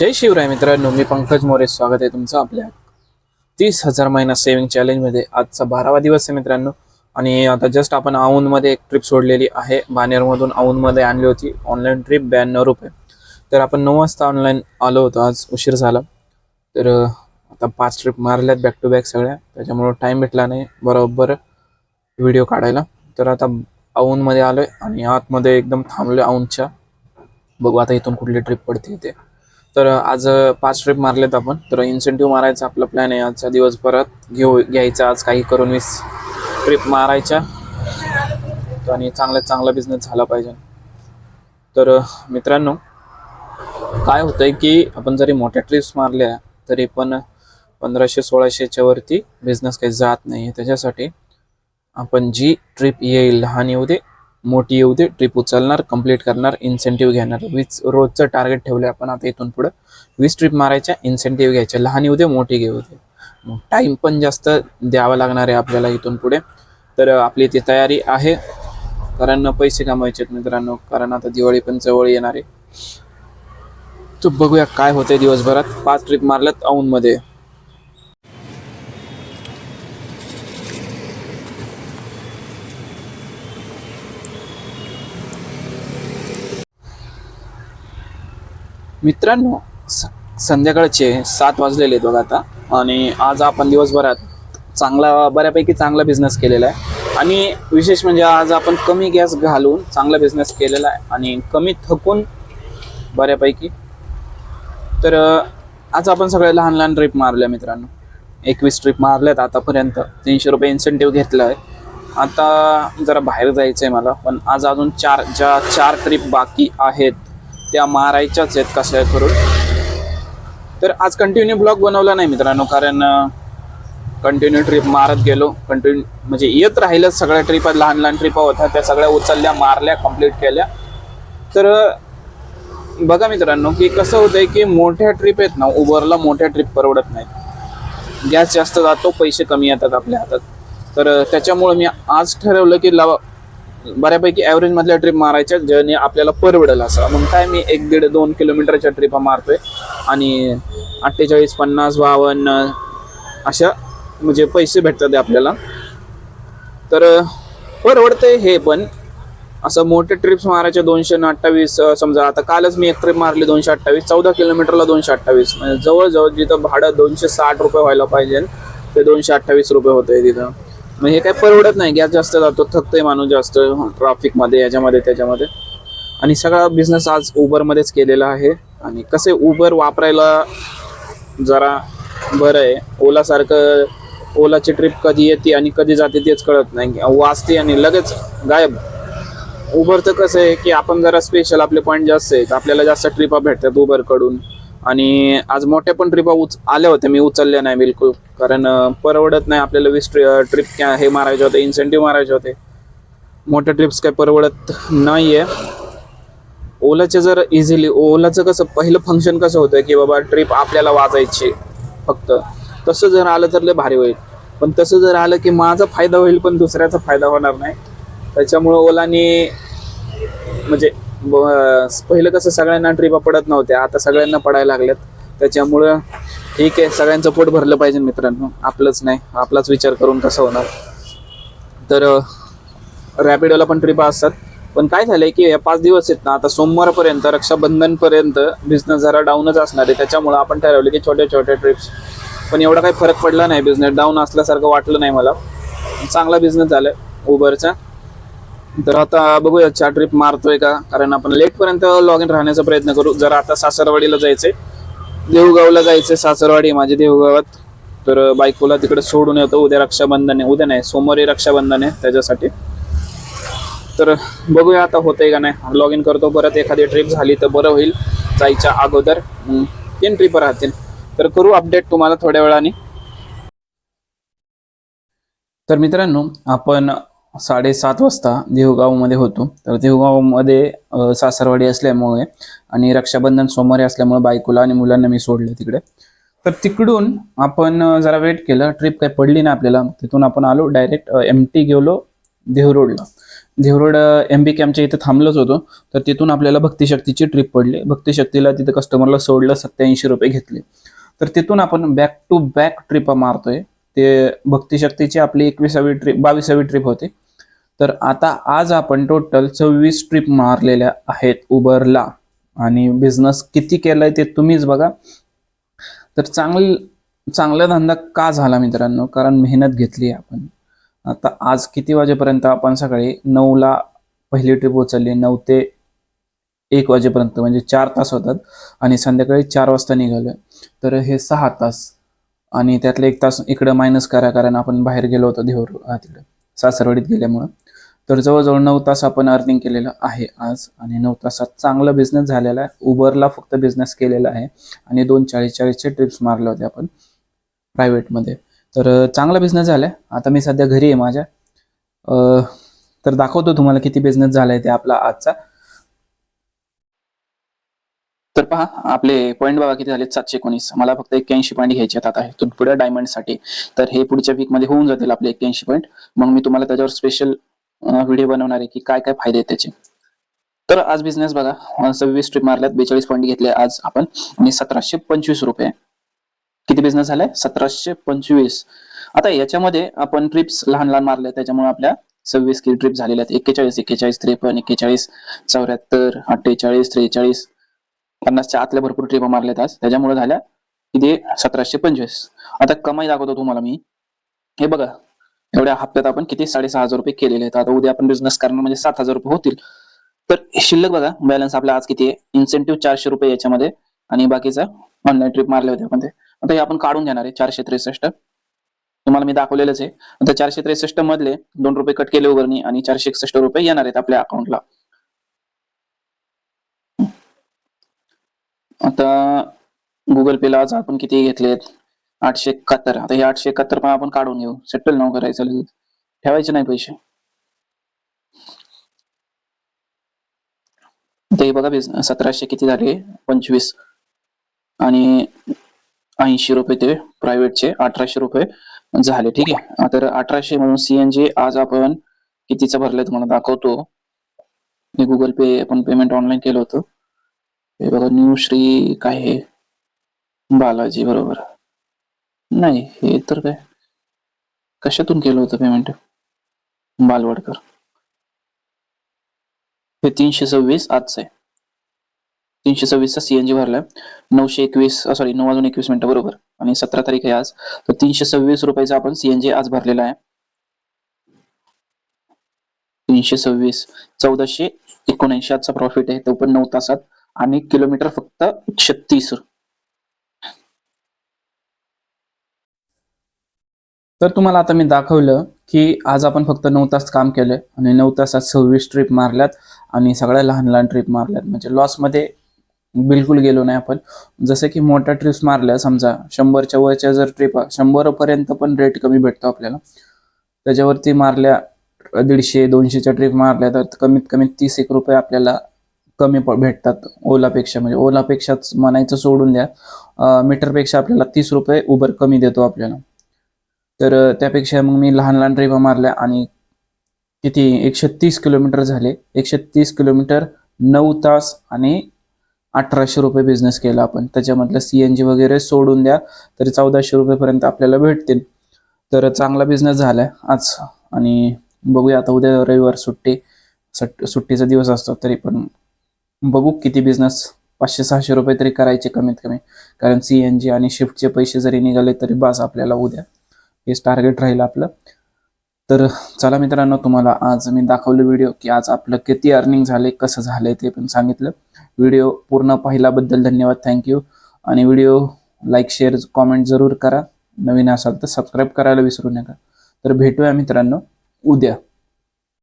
जय शिवराय मित्रांनो मी पंकज मोरे स्वागत आहे तुमचं आपल्या तीस हजार महिना सेव्हिंग चॅलेंजमध्ये आजचा बारावा दिवस आहे मित्रांनो. आणि आता जस्ट आपण औंधमध्ये एक ट्रिप सोडलेली आहे. बानेरमधून औंधमध्ये आणली होती ऑनलाईन ट्रिप ब्याण्णव रुपये. तर आपण नऊ वाजता ऑनलाईन आलो होतो. आज उशीर झाला. तर आता पाच ट्रिप मारल्यात बॅक टू बॅक सगळ्या. त्याच्यामुळं टाईम भेटला नाही बरोबर व्हिडिओ काढायला. तर आता औंधमध्ये आहे आणि आतमध्ये एकदम थांबलो आहे औंधच्या बघू आता इथून कुठली ट्रिप पडते ते. तर आज पाच ट्रिप मारलेत आपण. तर इन्सेंटिव्ह मारायचा आपला प्लॅन आहे आजचा दिवस परत. घेऊ घ्यायचा आज काही करून वीस ट्रिप मारायच्या. आणि चांगल्यात चांगला बिझनेस झाला पाहिजे. तर मित्रांनो काय होतंय की आपण जरी मोठ्या ट्रिप्स मारल्या तरी पण पंधराशे सोळाशेच्या वरती बिझनेस काही जात नाही. त्याच्यासाठी आपण जी ट्रिप येईल लहान येऊ दे मोठी येऊ दे ट्रिप उचलणार कंप्लीट करणार इन्सेंटिव्ह घेणार. वीस रोजचं टार्गेट ठेवलं आपण आता इथून पुढं. वीस ट्रिप मारायच्या इन्सेंटिव्ह घ्यायच्या. लहान येऊ दे मोठी घेऊ दे. मग टाईम पण जास्त द्यावा लागणार आहे आपल्याला इथून पुढे. तर आपली ती तयारी आहे. कारण पैसे कमवायचे आहेत मित्रांनो. कारण आता दिवाळी पण जवळ येणार आहे. तर बघूया काय होतंय दिवसभरात. पाच ट्रिप मारल्यात औंधमध्ये. मित्रांनो स- संध्याकाळचे सात वाजलेले आहेत बघा आता. आणि आज आपण दिवसभरात चांगला बऱ्यापैकी चांगला बिझनेस केलेला आहे. आणि विशेष म्हणजे आज आपण कमी गॅस घालून चांगला बिझनेस केलेला आहे आणि कमी थकून बऱ्यापैकी. तर आज आपण सगळे लहान लहान ट्रिप मारल्या मित्रांनो. एकवीस ट्रिप मारल्यात आतापर्यंत. तीनशे रुपये इन्सेंटिव्ह घेतला आहे आता जरा बाहेर जायचं आहे मला पण आज अजून चार ज्या चार ट्रिप बाकी आहेत त्या मारायच्याच आहेत कशा करून? तर आज कंटिन्यू ब्लॉग बनवला नाही मित्रांनो कारण कंटिन्यू ट्रिप मारत गेलो. कंटिन्यू म्हणजे येत राहिलं सगळ्या ट्रिप लहान लहान ट्रिपा होत्या त्या सगळ्या उचलल्या मारल्या कंप्लीट केल्या. तर बघा मित्रांनो की कसं होतंय की मोठ्या ट्रिप आहेत ना उबरला मोठ्या ट्रिप परवडत नाहीत. गॅस जास्त जातो पैसे कमी येतात आपल्या हातात. तर त्याच्यामुळं मी आज ठरवलं की लावा बऱ्यापैकी ॲव्हरेज मधल्या ट्रिप मारायच्या ज्याने आपल्याला परवडेल असं. मग काय मी एक दीड दोन किलोमीटरच्या ट्रिपा मारतोय. आणि अठ्ठेचाळीस पन्नास बावन्न अशा म्हणजे पैसे भेटतात आपल्याला. तर अं, परवडतंय हे पण. असं मोठे ट्रिप्स मारायचे दोनशे अठ्ठावीस समजा आता कालच मी एक ट्रिप मारली दोनशे अठ्ठावीस चौदा किलोमीटरला दोनशे अठ्ठावीस. म्हणजे जवळजवळ जिथं भाडं दोनशे साठ रुपये व्हायला पाहिजे ते दोनशे अठ्ठावीस रुपये होते तिथं. मग हे काही परवडत नाही गॅस जास्त जातो थकतोय माणूस जास्त ट्राफिकमध्ये याच्यामध्ये त्याच्यामध्ये. आणि सगळा बिझनेस आज उबरमध्येच केलेला आहे. आणि कसे उबर वापरायला जरा बरं आहे. ओलासारखं ओलाची ट्रिप कधी येते आणि कधी जाते तेच कळत नाही. वाचते आणि लगेच गायब. उबरचं कसं आहे की आपण जरा स्पेशल आपले पॉईंट जास्त आहेत. आपल्याला जास्त ट्रिपा भेटतात उबरकडून. आणि आज मोठ्या पण ट्रिपा उच आल्या होत्या मी उचलल्या नाही बिलकुल. कारण परवडत नाही आपल्याला वीस ट्रिप हे मारायचे होते इन्सेंटिव्ह मारायचे होते. मोठ्या ट्रिप्स काही परवडत नाही आहे ओलाचे जर इझिली ओलाचं कसं पहिलं फंक्शन कसं होतं की बाबा ट्रिप आपल्याला वाजायची फक्त. तसं जर आलं तर लय भारी होईल. पण तसं जर आलं की माझा फायदा होईल पण दुसऱ्याचा फायदा होणार नाही. त्याच्यामुळं ओलाने म्हणजे पहिलं कसं सगळ्यांना ट्रिपा पडत नव्हत्या आता सगळ्यांना पडायला लागल्यात. त्याच्यामुळं ठीक आहे सगळ्यांचं पोट भरलं पाहिजे मित्रांनो आपलंच नाही आपलाच विचार करून कसं होणार. तर रॅपिडोला पण ट्रिपा असतात. पण काय झालंय की या पाच दिवस आहेत ना आता सोमवारपर्यंत रक्षाबंधनपर्यंत बिझनेस जरा डाऊनच असणार आहे. त्याच्यामुळं आपण ठरवलं की छोट्या छोट्या ट्रिप्स पण एवढा काही फरक पडला नाही बिझनेस डाऊन असल्यासारखं वाटलं नाही मला. चांगला बिझनेस झालाय उबरचा तर आता बघूया चार ट्रिप मारतोय का? कारण आपण लेट पर्यंत लॉग इन राहण्याचा प्रयत्न करू. जर आता सासरवाडीला जायचंय देऊगावला जायचंय सासरवाडी माझ्या माझी देऊगावात तर बायकोला तिकडे सोडून येतो. उद्या रक्षाबंधन आहे. उद्या नाही सोमवारी रक्षाबंधन आहे त्याच्यासाठी. तर बघूया आता होतंय का नाही. लॉग इन करतो परत. एखादी ट्रिप झाली तर बरं होईल. जायच्या अगोदर तीन ट्रिप राहतील. तर करू अपडेट तुम्हाला थोड्या वेळाने. तर मित्रांनो आपण साडेसात वाजता देहूगावमध्ये होतो. तर देहूगावमध्ये सासरवाडी असल्यामुळे आणि रक्षाबंधन सोमवारी असल्यामुळे बायकोला आणि मुलांना मी सोडलं तिकडे. तर तिकडून आपण जरा वेट केलं. ट्रिप काही पडली नाही आपल्याला. तिथून आपण आलो डायरेक्ट एम टी गेलो देहरोडला देवरोड एम बी कॅम्पच्या इथे थांबलोच होतो. तर तिथून आपल्याला भक्तिशक्तीची ट्रिप पडली. भक्तिशक्तीला तिथे कस्टमरला सोडलं सत्याऐंशी रुपये घेतले. तर तिथून आपण बॅक टू बॅक ट्रिप मारतोय. ते भक्तिशक्तीची आपली एकविसावी ट्रिप बावीसावी ट्रिप होती. तर आता आज आपण टोटल सव्वीस ट्रिप मारलेल्या आहेत उबरला. आणि बिझनेस किती केलाय ते तुम्हीच बघा. तर चांगल चांगला धंदा का झाला मित्रांनो? कारण मेहनत घेतली आपण. आता आज किती वाजेपर्यंत आपण सकाळी नऊला पहिली ट्रिप उचलली? नऊ ते एक वाजेपर्यंत म्हणजे चार तास होतात. आणि संध्याकाळी चार वाजता निघालोय. तर हे सहा तास. आणि त्यातले एक तास इकडं मायनस करा कारण आपण बाहेर गेलो होतो देऊर तिकडे. सासरवाडीत गेल्यामुळं. तर जवळजवळ नऊ तास आपण अर्निंग केलेलं आहे आज आणि नऊ तासात चांगला बिझनेस झालेला आहे. उबरला फक्त बिझनेस केलेला आहे आणि दोन चाळीस चाळीसचे ट्रिप्स मारले होते आपण प्रायव्हेटमध्ये तर चांगला बिझनेस झालाय. आता मी सध्या घरी आहे माझ्या. तर दाखवतो तुम्हाला किती बिझनेस झालाय ते आपला आजचा. तर पहा आपले पॉईंट बघा किती झाले सातशे एकोणीस. मला फक्त एक्क्याऐंशी पॉईंट घ्यायचे आहेत आता. इथून पुढे डायमंडसाठी तर हे पुढच्या वीकमध्ये होऊन जातील आपले एक्क्याऐंशी पॉईंट मग मी तुम्हाला त्याच्यावर स्पेशल व्हिडिओ बनवणार आहे की काय काय फायदे आहेत त्याचे. तर आज बिझनेस बघा सव्वीस ट्रिप मारल्यात बेचाळीस पॉईंट घेतले आज आपण आणि सतराशे पंचवीस रुपये. किती बिझनेस झालाय? सतराशे पंचवीस. आता याच्यामध्ये आपण ट्रिप्स लहान लहान मारल्या त्याच्यामुळे आपल्या सव्वीस किल ट्रिप झालेल्या आहेत. एक्केचाळीस एक्केचाळीस त्रेपन्न एक्केचाळीस चौऱ्याहत्तर अठ्ठेचाळीस त्रेचाळीस पन्नासच्या आतल्या भरपूर ट्रिप मारल्यात आज. त्याच्यामुळे झाल्या किती सतराशे पंचवीस. आता कमाई दाखवतो तुम्हाला मी. हे बघा एवढ्या हप्त्यात आपण किती? साडेसहा हजार रुपये केलेले आहेत. आता उद्या आपण बिझनेस करणार म्हणजे सात हजार रुपये होतील. तर शिल्लक बघा बॅलन्स आपला आज किती आहे? इन्सेंटिव्ह चारशे रुपये याच्यामध्ये आणि बाकीचा ऑनलाईन ट्रिप मारले होते आपण ते. आता हे आपण काढून घेणार आहे चारशे त्रेसष्ट. तुम्हाला मी दाखवलेलंच आहे. आता चारशे त्रेसष्ट मधले दोन रुपये कट केले उभारणी आणि चारशे एकसष्ट रुपये येणार आहेत आपल्या अकाउंटला आता गुगल पेला आज आपण किती घेतलेत? आठशे एकाहत्तर. आता हे आठशे एकाहत्तर पण आपण काढून घेऊ. सेटल नाव करायचं लगेच. ठेवायचे नाही पैसे. ते बघा सतराशे किती झाले? पंचवीस. आणि ऐंशी रुपये ते प्रायव्हेटचे अठराशे रुपये झाले. ठीक आहे? तर अठराशे म्हणून सीएनजी आज आपण कितीचं भरलंय तुम्हाला दाखवतो. मी गुगल पे आपण पेमेंट ऑनलाईन केलं होतं. हे बघा न्यू श्री काय आहे? बालाजी बरोबर. नाही हे तर काय. कशातून केलं होतं पेमेंट बालवडकर. हे तीनशे सव्वीस आजचं आहे. तीनशे सव्वीसचा सीएनजी भरलाय. नऊशे एकवीस सॉरी नऊ वाजून एकवीस मिनिटं बरोबर. आणि सतरा तारीख आहे आज. तर तीनशे सव्वीस रुपयाचा आपण सीएनजी आज भरलेला आहे. तीनशे सव्वीस चौदाशे एकोणऐंशी आजचा प्रॉफिट आहे. तो पण नऊ तासात. आणि किलोमीटर फक्त छत्तीस. तर तुम्हाला आता मी दाखवलं की आज आपण फक्त नऊ तास काम केलंय आणि नऊ तासात सव्वीस ट्रिप मारल्यात आणि सगळ्या लहान लहान ट्रिप मारल्यात. म्हणजे लॉसमध्ये बिलकुल गेलो नाही आपण. जसं की मोठ्या ट्रिप्स मारल्या समजा शंभरच्या वरच्या जर ट्रिप शंभरपर्यंत पण रेट कमी भेटतो आपल्याला. त्याच्यावरती मारल्या दीडशे दोनशेच्या ट्रिप मारल्या तर कमीत कमी तीस एक रुपये आपल्याला कमी प- भेटतात ओलापेक्षा. म्हणजे ओलापेक्षाच म्हणायचं सोडून द्या. मीटरपेक्षा आपल्याला तीस रुपये उबर कमी देतो आपल्याला. तर त्यापेक्षा मग मी लहान लहान ट्रिपा मारल्या आणि किती? एकशे तीस किलोमीटर झाले. एकशे तीस किलोमीटर नऊ तास आणि अठराशे रुपये बिझनेस केला आपण. त्याच्यामधलं सी एन जी वगैरे सोडून द्या तरी चौदाशे रुपयेपर्यंत आपल्याला भेटतील. तर चांगला बिझनेस झालाय आज. आणि बघूया आता उद्या रविवार सुट्टी. सट सुट्टीचा दिवस असतो तरी पण बघू किती बिझनेस पाचशे सहाशे रुपये तरी करायचे कमीत कमी. कारण सी एन जी आणि शिफ्टचे पैसे जरी निघाले तरी बास आपल्याला उद्या. हेच टार्गेट राहील आपलं. तर चला मित्रांनो तुम्हाला आज मी दाखवलं व्हिडिओ की आज आपलं किती अर्निंग झाले कसं झालंय ते पण सांगितलं. व्हिडिओ पूर्ण पाहिल्याबद्दल धन्यवाद थँक्यू आणि व्हिडिओ लाईक शेअर कॉमेंट जरूर करा. नवीन असाल तर सबस्क्राईब करायला विसरू नका. तर भेटूया मित्रांनो उद्या.